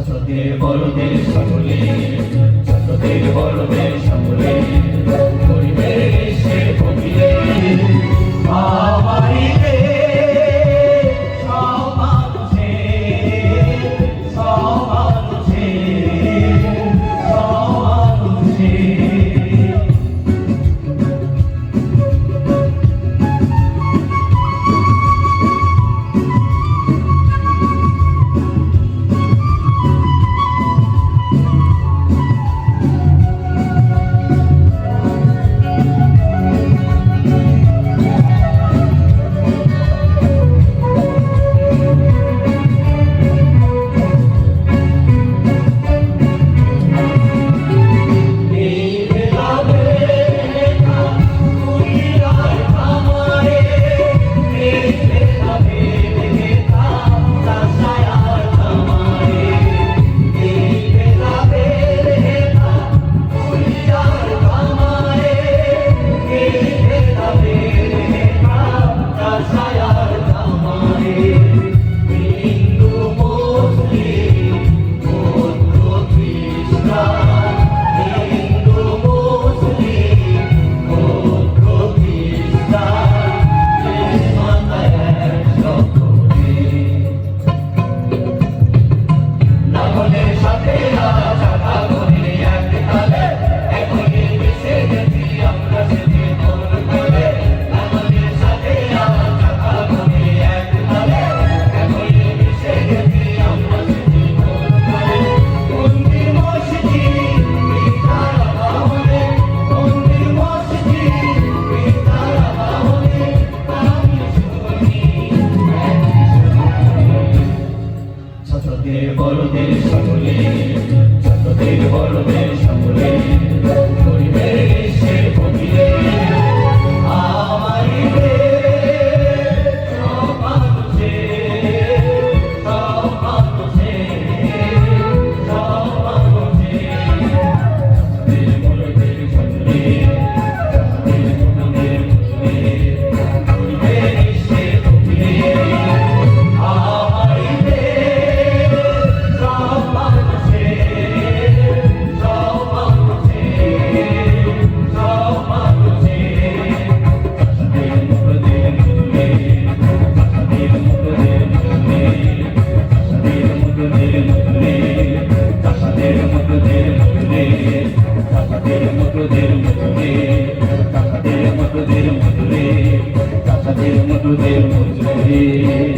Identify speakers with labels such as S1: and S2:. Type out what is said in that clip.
S1: ছোটদের বড়দের সকলে ছোটদের বড়দের সকলে গরিবের বড়দের সকলে ছোটদের বড়দের সকলে হৃদয় মুজরে